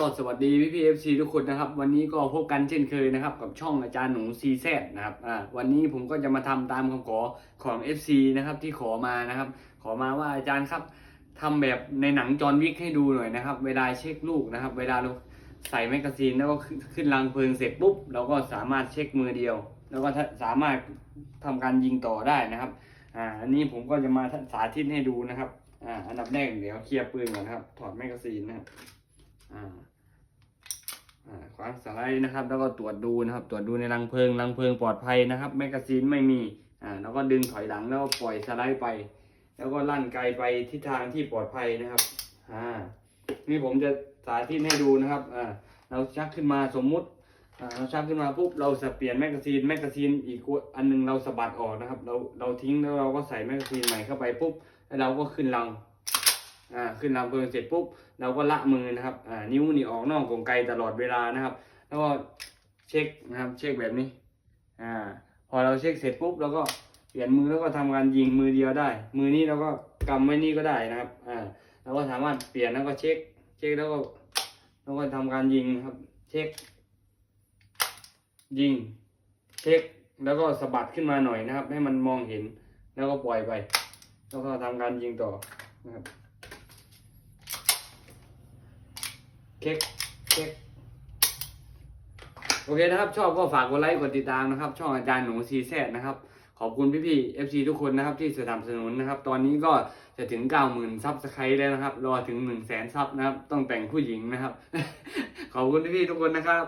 ก็สวัสดีพี่พีเอฟซีทุกคนนะครับ วันนี้ก็พบกันเช่นเคยนะครับ กับช่องอาจารย์หนูซีแซนะครับอ่าวันนี้ผมก็จะมาทำตามคำขอของ FC นะครับที่ขอมานะครับ ขอมาว่าอาจารย์ครับทำแบบในหนังจอห์นวิกให้ดูหน่อยนะครับ เวลาเช็คลูกนะครับ เวลาเราใส่แมกกาซีนแล้วก็ขึ้นรังเพลิงเสร็จปุ๊บเราก็สามารถเช็คมือเดียว แล้วก็สามารถทำการยิงต่อได้นะครับอ่าอันนี้ผมก็จะมาสาธิตให้ดูนะครับอ่าอันดับแรกเดี๋ยวเคลียร์ปืนก่อนนะครับถอดแมกกาซีนนะครับ อ่าอ่าควางสไลด์นะครับ แล้วก็ตรวจดูนะครับ ตรวจดูในรังเพลิงรังเพลิงปลอดภัยนะครับ แมกกาซีนไม่มีอ่าแล้วก็ดึงถอยหลังแล้วก็ปล่อยสไลด์ไป แล้วก็ลั่นไกลไปทิศทางที่ปลอดภัยนะครับอ่านี่ผมจะสาธิตให้ดูนะครับอ่าเราชักขึ้นมาสมมุติเราชักขึ้นมาปุ๊บเราจะเปลี่ยนแมกกาซีนแมกกาซีนอีกอันหนึงเราสะบัดออกนะครับ เราเราทิ้งแล้วเราก็ใส่แมกกาซีนใหม่เข้าไปปุ๊บแล้วเราก็ขึ้นรัง อ่าขึ้นรังเพลิงเสร็จปุ๊บเราก็ละมือนะครับอ่านิ้วนี่ออกนอกกรงไกตลอดเวลานะครับ แล้วก็เช็คนะครับเช็คแบบนี้อ่าพอเราเช็คเสร็จปุ๊บเราก็เปลี่ยนมือแล้วก็ทำการยิงมือเดียวได้ มือนี้เราก็กำไว้นี่ก็ได้นะครับอ่าเราก็สามารถเปลี่ยนแล้วก็เช็ค เช็คแล้วก็แล้วก็ทำการยิงครับ เช็ค ยิง เช็คแล้วก็สะบัดขึ้นมาหน่อยนะครับ ให้มันมองเห็นแล้วก็ปล่อยไป แล้วก็ทำการยิงต่อนะครับ เช็คเช็คโอเคนะครับ ชอบก็ฝากกดไลค์กดติดตามนะครับ ช่องอาจารย์หนูซีแซดนะครับ ขอบคุณพี่ๆ FC ทุกคนนะครับ ที่สนับสนุนนะครับ ตอนนี้ก็จะถึง 90,000ซับสไครต์แล้วนะครับ รอถึง 1 0 0 0 0แสนซับนะครับ ต้องแต่งผู้หญิงนะครับ ขอบคุณพี่ๆทุกคนนะครับ